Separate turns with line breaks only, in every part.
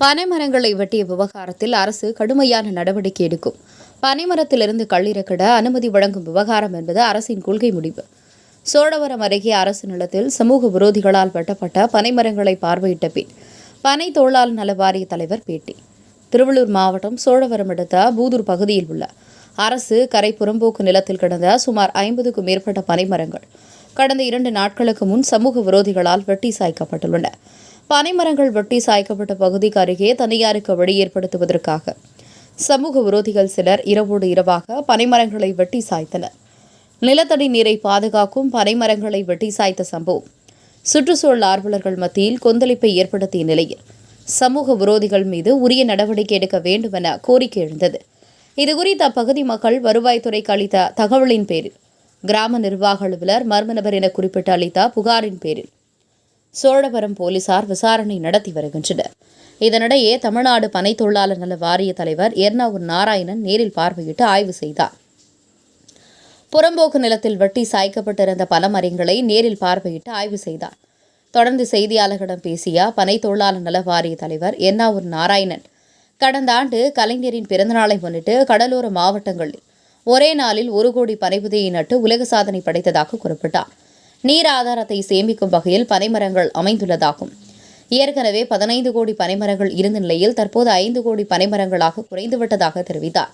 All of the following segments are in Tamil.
பனைமரங்களை வெட்டிய விவகாரத்தில் அரசு கடுமையான நடவடிக்கை எடுக்கும். பனைமரத்திலிருந்து கல்லிறக்கிட அனுமதி வழங்கும் விவகாரம் என்பது அரசின் கொள்கை முடிவு. சோழவரம் அருகே அரசு நிலத்தில் சமூக விரோதிகளால் வெட்டப்பட்ட பனைமரங்களை பார்வையிட்ட பின் பனை தொழிலாளர் நல வாரிய தலைவர் பேட்டி. திருவள்ளூர் மாவட்டம் சோழவரம் அடுத்த பூதூர் பகுதியில் உள்ள அரசு கரை புறம்போக்கு நிலத்தில் கிடந்த சுமார் ஐம்பதுக்கும் மேற்பட்ட பனைமரங்கள் கடந்த இரண்டு நாட்களுக்கு முன் சமூக விரோதிகளால் வெட்டி சாய்க்கப்பட்டுள்ளன. பனைமரங்கள் வெட்டி சாய்க்கப்பட்ட பகுதிக்கு அருகே தனியாருக்கு வழி ஏற்படுத்துவதற்காக சமூக விரோதிகள் சிலர் இரவோடு இரவாக பனைமரங்களை வெட்டி சாய்த்தனர். நிலத்தடி நீரை பாதுகாக்கும் பனைமரங்களை வெட்டி சாய்த்த சம்பவம் சுற்றுச்சூழல் ஆர்வலர்கள் மத்தியில் கொந்தளிப்பை ஏற்படுத்திய நிலையில் சமூக விரோதிகள் மீது உரிய நடவடிக்கை எடுக்க வேண்டும் என கோரிக்கை எழுந்தது. இதுகுறித்து அப்பகுதி மக்கள் வருவாய்த்துறைக்கு அளித்த தகவலின் பேரில் கிராம நிர்வாக அலுவலர் மர்ம நபர் என குறிப்பிட்டு அளித்த புகாரின் பேரில் சோழவரம் போலீசார் விசாரணை நடத்தி வருகின்றனர். இதனிடையே தமிழ்நாடு பனை தொழிலாளர் நல வாரிய தலைவர் எர்ணாவூர் நாராயணன் நேரில் பார்வையிட்டு ஆய்வு செய்தார். புறம்போக்கு நிலத்தில் வெட்டி சாய்க்கப்பட்டிருந்த பல மரங்களை நேரில் பார்வையிட்டு ஆய்வு செய்தார். தொடர்ந்து செய்தியாளர்களிடம் பேசிய பனை தொழிலாளர் நல வாரிய தலைவர் எர்ணாவூர் நாராயணன் கடந்த ஆண்டு கலைஞரின் பிறந்தநாளை முன்னிட்டு கடலோர மாவட்டங்களில் ஒரே நாளில் ஒரு கோடி பனைபுதையை நட்டு உலக சாதனை படைத்ததாக குறிப்பிட்டார். நீர் ஆதாரத்தை சேமிக்கும் வகையில் பனைமரங்கள் அமைந்துள்ளதாகும். ஏற்கனவே பதினைந்து கோடி பனைமரங்கள் இருந்த நிலையில் தற்போது ஐந்து கோடி பனைமரங்களாக குறைந்துவிட்டதாக தெரிவித்தார்.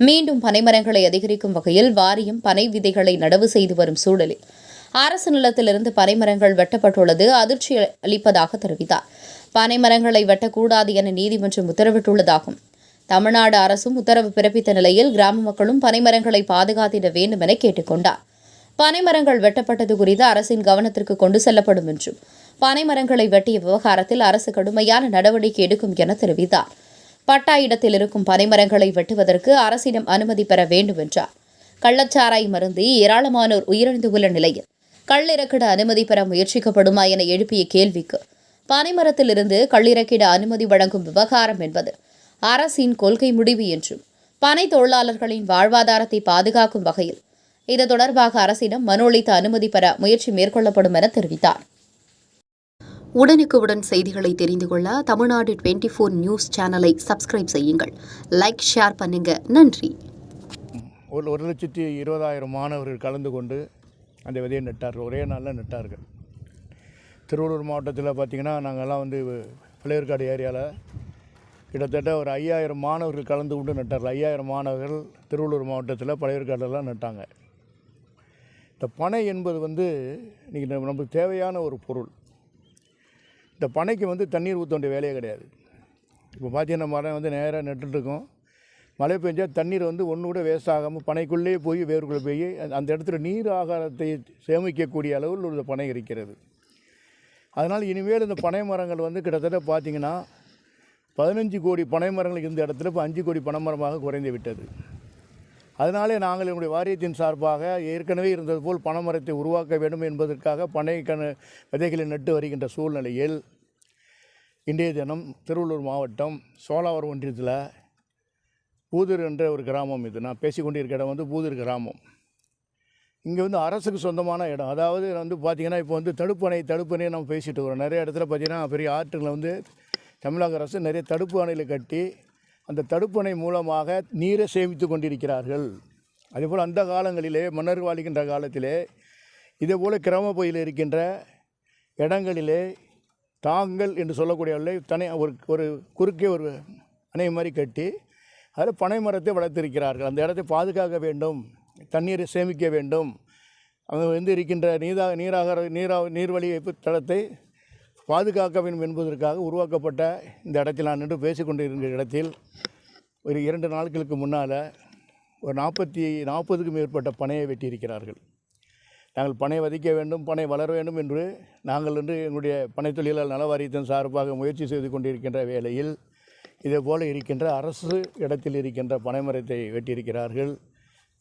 மீண்டும் பனைமரங்களை அதிகரிக்கும் வகையில் வாரியம் பனை விதைகளை நடவு செய்து வரும் சூழலில் அரசு நிலத்திலிருந்து பனைமரங்கள் வெட்டப்பட்டுள்ளது அதிர்ச்சி அளிப்பதாக தெரிவித்தார். பனைமரங்களை வெட்டக்கூடாது என நீதிமன்றம் உத்தரவிட்டுள்ளதாகும். தமிழ்நாடு அரசும் உத்தரவு பிறப்பித்த நிலையில் கிராம மக்களும் பனைமரங்களை பாதுகாத்திட வேண்டும் என கேட்டுக்கொண்டார். பனைமரங்கள் வெட்டப்பட்டது குறித்து அரசின் கவனத்திற்கு கொண்டு செல்லப்படும் என்றும் பனைமரங்களை வெட்டிய விவகாரத்தில் அரசு கடுமையான நடவடிக்கை எடுக்கும் என தெரிவித்தார். பட்டா இடத்தில் இருக்கும் பனைமரங்களை வெட்டுவதற்கு அரசிடம் அனுமதி பெற வேண்டும் என்றார். கள்ளச்சாராய் மருந்தி ஏராளமானோர் உயிரிழந்து உள்ள நிலையில் கள்ளிறக்கிட அனுமதி பெற முயற்சிக்கப்படுமா என எழுப்பிய கேள்விக்கு பனைமரத்திலிருந்து கள்ளிறக்கிட அனுமதி வழங்கும் விவகாரம் என்பது அரசின் கொள்கை முடிவு என்றும் பனை தொழிலாளர்களின் வாழ்வாதாரத்தை பாதுகாக்கும் வகையில் இது தொடர்பாக அரசிடம் மனு அளித்து அனுமதி பெற முயற்சி மேற்கொள்ளப்படும் என தெரிவித்தார். உடனுக்குடன் செய்திகளை தெரிந்து கொள்ள தமிழ்நாடு டுவெண்ட்டி ஃபோர் நியூஸ் சேனலை சப்ஸ்கிரைப் செய்யுங்கள். லைக் ஷேர் பண்ணுங்க. நன்றி.
ஒரு ஒரு லட்சத்தி இருபதாயிரம் மாணவர்கள் கலந்து கொண்டு அந்த விதையை நட்டார்கள். ஒரே நாளில் நட்டார்கள். திருவள்ளூர் மாவட்டத்தில் பார்த்திங்கன்னா நாங்கள்லாம் வந்து பிள்ளையர்காடு ஏரியாவில் கிட்டத்தட்ட ஒரு ஐயாயிரம் மாணவர்கள் கலந்து கொண்டு நட்டார்கள். ஐயாயிரம் மாணவர்கள் திருவள்ளூர் மாவட்டத்தில் பழையர்காடெல்லாம் நட்டாங்க. இந்த பனை என்பது வந்து இன்றைக்கி நமக்கு தேவையான ஒரு பொருள். இந்த பனைக்கு வந்து தண்ணீர் ஊற்ற வேண்டிய வேலையே கிடையாது. இப்போ பார்த்தீங்கன்னா மரம் வந்து நேராக நட்டுருக்கோம் மழை பெஞ்சால் தண்ணீர் வந்து ஒன்று கூட வேஸ்ட் ஆகாமல் பனைக்குள்ளேயே போய் வேர்க்குள்ளே போய் அந்த- இடத்துல நீர் ஆகாரத்தை சேமிக்கக்கூடிய அளவில் ஒரு பனை இருக்கிறது. அதனால் இனிமேல் இந்த பனை மரங்கள் வந்து கிட்டத்தட்ட பார்த்திங்கன்னா பதினஞ்சு கோடி பனை மரங்கள் இருந்த இடத்துல இப்போ அஞ்சு கோடி பனைமரமாக குறைந்து விட்டது. அதனாலே நாங்கள் எங்களுடைய வாரியத்தின் சார்பாக ஏற்கனவே இருந்தது போல் பனைமரத்தை உருவாக்க வேண்டும் என்பதற்காக பனை கண விதைகளை நட்டு வருகின்ற சூழ்நிலையில் இன்றைய தினம் திருவள்ளூர் மாவட்டம் சோழாவரம் ஒன்றியத்தில் பூதூர் என்ற ஒரு கிராமம் இது. நான் பேசிக்கொண்டிருக்க இடம் வந்து பூதூர் கிராமம். இங்கே வந்து அரசுக்கு சொந்தமான இடம். அதாவது வந்து பார்த்திங்கன்னா இப்போ வந்து தடுப்பணை தடுப்பணை நம்ம பேசிட்டு வரோம் நிறைய இடத்துல பார்த்திங்கன்னா பெரிய ஆற்றுங்களை வந்து தமிழக அரசு நிறைய தடுப்பு அணையில் கட்டி அந்த தடுப்பணை மூலமாக நீரை சேமித்து கொண்டிருக்கிறார்கள். அதேபோல் அந்த காலங்களிலே மன்னர் வாழ்கின்ற காலத்திலே இதேபோல் கிராம பகுதியில் இருக்கின்ற இடங்களிலே தாங்கள் என்று சொல்லக்கூடியவர்களை தனி ஒரு ஒரு குறுக்கே ஒரு அணை மாதிரி கட்டி அதில் பனை மரத்தை வளர்த்திருக்கிறார்கள். அந்த இடத்தை பாதுகாக்க வேண்டும் தண்ணீரை சேமிக்க வேண்டும். அங்கே வந்து இருக்கின்ற நீரா நீராக நீரா நீர்வழி தளத்தை பாதுகாக்க வேண்டும் என்பதற்காக உருவாக்கப்பட்ட இந்த இடத்தில் நான் நின்று பேசிக்கொண்டு இருந்த இடத்தில் ஒரு இரண்டு நாட்களுக்கு முன்னால் ஒரு நாற்பத்தி நாற்பதுக்கும் மேற்பட்ட பனையை வெட்டியிருக்கிறார்கள். நாங்கள் பனை வதிக்க வேண்டும் பனை வளர வேண்டும் என்று நாங்கள் என்று எங்களுடைய பனை தொழிலாளர் நல வாரியத்தின் சார்பாக முயற்சி செய்து கொண்டிருக்கின்ற வேளையில் இதே போல் இருக்கின்ற அரசு இடத்தில் இருக்கின்ற பனைமரத்தை வெட்டியிருக்கிறார்கள்.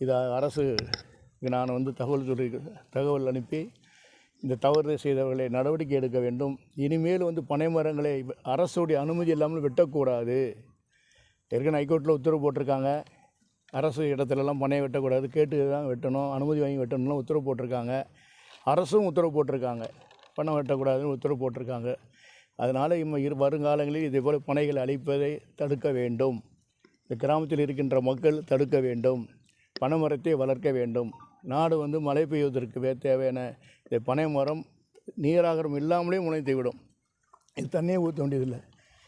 இதை அரசு நான் வந்து தகவல் சொல்லி தகவல் அனுப்பி இந்த தவறு செய்தவர்களை நடவடிக்கை எடுக்க வேண்டும். இனிமேல் வந்து பனை மரங்களை அரசுடைய அனுமதி இல்லாமல் வெட்டக்கூடாது. ஏற்கனவே ஹைகோர்ட்டில் உத்தரவு போட்டிருக்காங்க. அரசு இடத்துலலாம் பனையை வெட்டக்கூடாது. கேட்டு தான் வெட்டணும். அனுமதி வாங்கி வெட்டணும்னு உத்தரவு போட்டிருக்காங்க. அரசும் உத்தரவு போட்டிருக்காங்க. பணம் வெட்டக்கூடாதுன்னு உத்தரவு போட்டிருக்காங்க. அதனால் இம்ம இரு வருங்காலங்களில் இதேபோல் பனைகள் அழிப்பதை தடுக்க வேண்டும். இந்த கிராமத்தில் இருக்கின்ற மக்கள் தடுக்க வேண்டும். பனைமரத்தை வளர்க்க வேண்டும். நாடு வந்து மழை பெய்வதற்கு தேவையான இந்த பனை மரம் நீராகரம் இல்லாமலே முளைத்து விடும். இது தண்ணியே ஊற்ற வேண்டியதில்லை.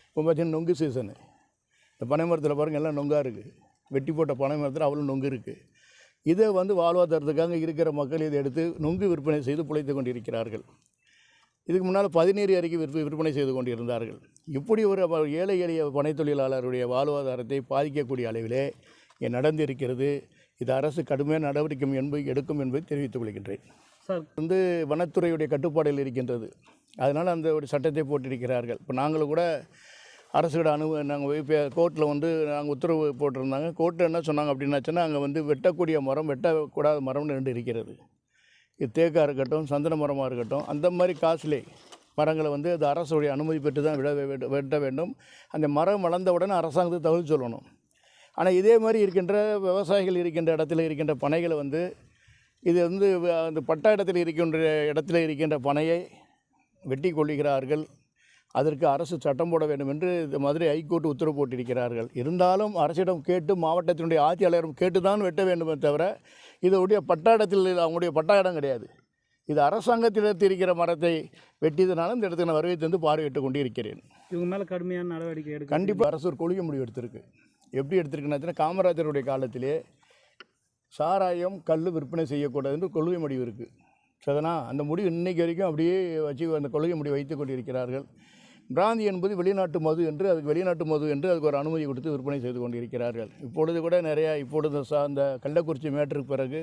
இப்போ பார்த்தீங்கன்னா நொங்கு சீசனு. இந்த பனை மரத்தில் பாருங்கள் எல்லாம் நொங்காக இருக்குது வெட்டி போட்ட பனை மரத்தில் அவ்வளோ நொங்கு இருக்குது இதை வந்து வாழ்வாதாரத்துக்காக இருக்கிற மக்கள் இதை எடுத்து நொங்கு விற்பனை செய்து பிழைத்து கொண்டிருக்கிறார்கள். இதுக்கு முன்னால் பதினீர் அறிக்கை விற்ப விற்பனை செய்து கொண்டிருந்தார்கள். இப்படி ஒரு ஏழை எளிய பனை தொழிலாளருடைய வாழ்வாதாரத்தை பாதிக்கக்கூடிய அளவிலே இங்கே நடந்திருக்கிறது. இது அரசு கடுமையான நடவடிக்கை என்பது எடுக்கும் என்பதை தெரிவித்துக் கொள்கின்றேன்.
சார்.
வந்து வனத்துறையுடைய கட்டுப்பாடில் இருக்கின்றது. அதனால் அந்த ஒரு சட்டத்தை போட்டிருக்கிறார்கள். இப்போ நாங்களும் கூட அரசுகிட்ட அனு நாங்கள் இப்போ கோர்ட்டில் வந்து நாங்கள் உத்தரவு போட்டிருந்தாங்க. கோர்ட்டு என்ன சொன்னாங்க அப்படின்னாச்சுன்னா அங்கே வந்து வெட்டக்கூடிய மரம் வெட்டக்கூடாத மரம்னு ரெண்டு இருக்கிறது. இது தேக்காக இருக்கட்டும் சந்தன மரமாக இருக்கட்டும் அந்த மாதிரி காஸ்ட்லி மரங்களை வந்து அது அரசுடைய அனுமதி பெற்று தான் விட வெட்ட வேண்டும். அந்த மரம் வளர்ந்த உடனே அரசாங்கத்தை தகவல் சொல்லணும். ஆனால் இதே மாதிரி இருக்கின்ற விவசாயிகள் இருக்கின்ற இடத்துல இருக்கின்ற பனைகளை வந்து இது வந்து அந்த பட்டா இடத்தில் இருக்கின்ற இடத்துல இருக்கின்ற பனையை வெட்டி கொள்ளுகிறார்கள். அதற்கு அரசு சட்டம் போட வேண்டும் என்று இந்த மதுரை ஹைகோர்ட் உத்தரவு போட்டிருக்கிறார்கள். இருந்தாலும் அரசிடம் கேட்டு மாவட்டத்தினுடைய ஆட்சியாளரும் கேட்டு தான் வெட்ட வேண்டுமே தவிர இதனுடைய பட்டா இடத்தில் அவங்களுடைய பட்டா இடம் கிடையாது. இது அரசாங்கத்தில் இருக்கிற மரத்தை வெட்டியதுனால இந்த இடத்துக்கு நான் வருகை தந்து பார்வையிட்டு கொண்டு இருக்கிறேன்
இவங்க மேலே கடுமையான நடவடிக்கை எடுக்க
கண்டிப்பாக அரசு ஒரு கொள்கை முடிவு எடுத்திருக்கு. எப்படி எடுத்திருக்குன்னா காமராஜருடைய காலத்திலே சாராயம் கல் விற்பனை செய்யக்கூடாதுன்னு கொள்கை முடிவு இருக்குது சரிதானா அந்த முடிவு இன்றைக்கு வரைக்கும் அப்படியே வச்சு அந்த கொள்கை முடிவு வைத்து கொண்டிருக்கிறார்கள். பிராந்தி என்பது வெளிநாட்டு மது என்று அதுக்கு வெளிநாட்டு மது என்று அதுக்கு ஒரு அனுமதி கொடுத்து விற்பனை செய்து கொண்டிருக்கிறார்கள். இப்பொழுது கூட நிறையா இப்பொழுது சா அந்த கள்ளக்குறிச்சி மேட்டிற்கு பிறகு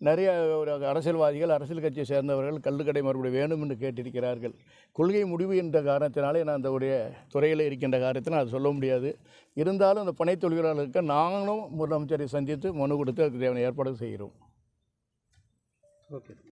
நிறைய ஒரு அரசியல்வாதிகள் அரசியல் கட்சியை சேர்ந்தவர்கள் கள்ளுக்கடை மறுபடி வேணும் என்று கேட்டிருக்கிறார்கள். கொள்கை முடிவு என்ற காரணத்தினாலே நான் அந்த உடைய துறையில் இருக்கின்ற காரணத்தினால் அது சொல்ல முடியாது. இருந்தாலும் அந்த பனை தொழிலாளர்களுக்கு நாங்களும் முதலமைச்சரை சந்தித்து மனு கொடுத்து அதுக்கு தேவையான ஏற்பாடு செய்கிறோம்.
ஓகே.